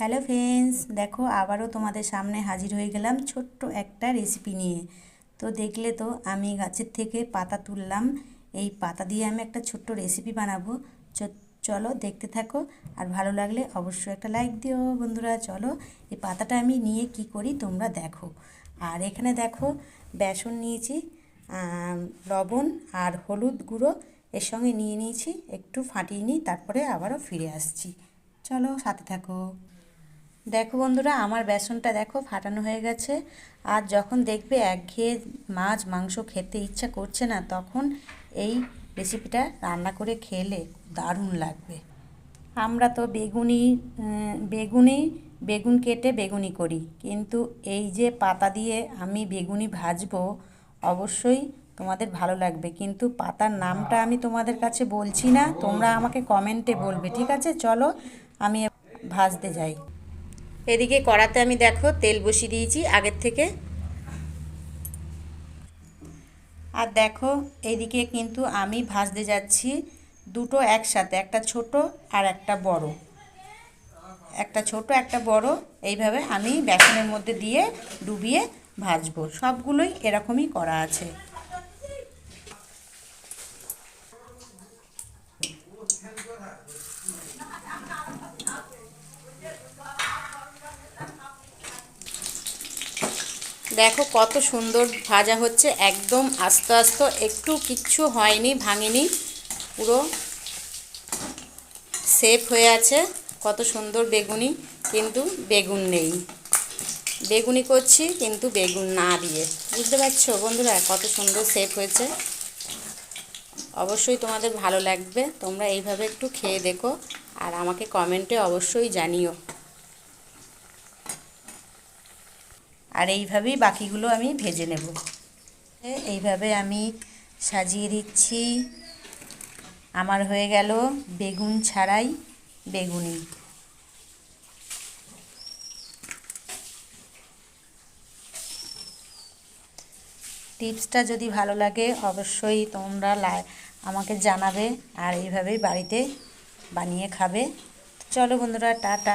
Hello friends, দেখো আবারও তোমাদের সামনে হাজির হয়ে গেলাম ছোট্ট একটা রেসিপি নিয়ে। তো দেখলে তো আমি গাছের থেকে পাতা তুললাম, এই পাতা দিয়ে আমি একটা ছোট্ট রেসিপি বানাবো। চলো দেখতে থাকো, আর ভালো লাগলে অবশ্যই একটা লাইক দিও বন্ধুরা। চলো, এই পাতাটা আমি নিয়ে কি করি তোমরা দেখো। আর এখানে দেখো বেসন নিয়েছি লবণ আর হলুদ গুঁড়ো, এর সঙ্গে নিয়ে নিয়েছি, একটু ফাটিয়ে নিই তারপরে আবারও ফিরে আসছি। চলো সাথে থাকো। দেখো বন্ধুরা, আমার বেসনটা দেখো ফাটানো হয়ে গেছে। আর যখন দেখবে একঘেয়ে মাছ, মাংস খেতে ইচ্ছা করছে না, তখন এই রেসিপিটা রান্না করে খেলে দারুণ লাগবে। আমরা তো বেগুনি বেগুনি, বেগুন কেটে বেগুনি করি। কিন্তু এই যে পাতা দিয়ে আমি বেগুনি ভাজবো, অবশ্যই তোমাদের ভালো লাগবে। কিন্তু পাতার নামটা আমি তোমাদের কাছে বলছি না, তোমরা আমাকে কমেন্টে বলবে। ঠিক আছে? চলো, আমি ভাজতে যাই। এদিকে কড়াতে আমি দেখো তেল বসিয়ে দিয়েছি আগের থেকে। আর দেখো এইদিকে কিন্তু আমি ভাজতে যাচ্ছি দুটো একসাথে, একটা ছোট আর একটা বড়। একটা ছোট, একটা বড়, এইভাবে আমি বেসনের মধ্যে দিয়ে ডুবিয়ে ভাজবো। সবগুলোই এরকমই করা আছে। দেখো কত সুন্দর ভাজা হচ্ছে, একদম আস্তে আস্তে, একটু কিচ্ছু হয়নি, ভাঙেনি, পুরো সেফ হয়ে আছে, কত সুন্দর বেগুনি, কিন্তু বেগুন নেই। বেগুনি করছি, কিন্তু বেগুন না দিয়ে। বুঝতে পারছ বন্ধুরা, কত সুন্দর সেফ হয়েছে। অবশ্যই তোমাদের ভালো লাগবে, তোমরা এইভাবে একটু খেয়ে দেখো, আর আমাকে কমেন্টে অবশ্যই জানিও। আর এইভাবেই বাকিগুলো আমি ভেজে নেব। এইভাবে আমি সাজিয়ে দিচ্ছি। আমার হয়ে গেল বেগুন ছাড়াই বেগুনি। টিপসটা যদি ভালো লাগে অবশ্যই তোমরা আমাকে জানাবে আর এইভাবেই বাড়িতে বানিয়ে খাবে। চলো বন্ধুরা, টাটা।